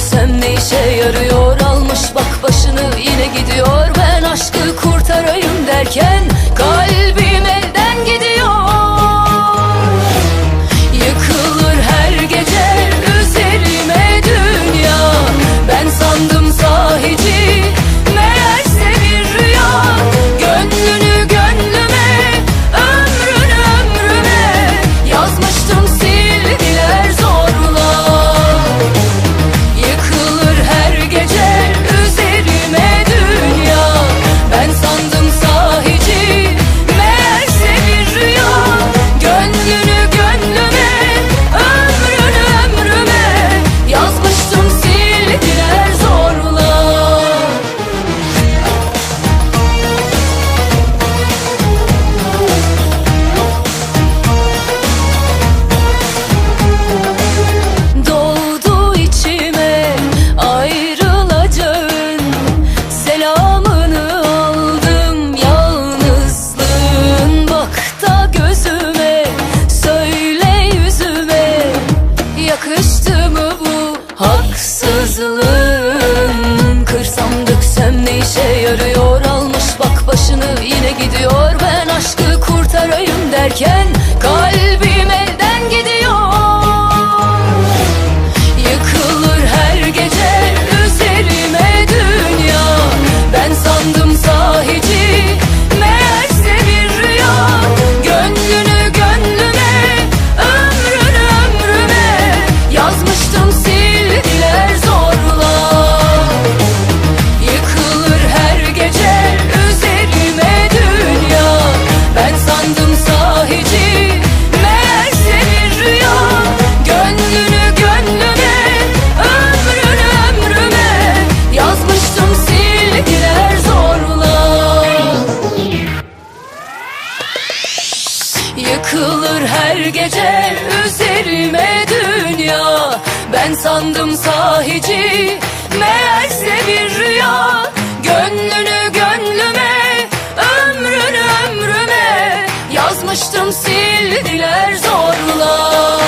Baksam ne işe yarıyor ayrılığın Kırsam döksem ne işe yarıyor? Almış bak başını yine gidiyor. Ben aşkı kurtarayım derken Yıkılır her gece üzerime dünya. Ben sandım sahici meğerse bir rüya. Gönlünü gönlüme ömrünü ömrüme. Yazmıştım sildiler zorla.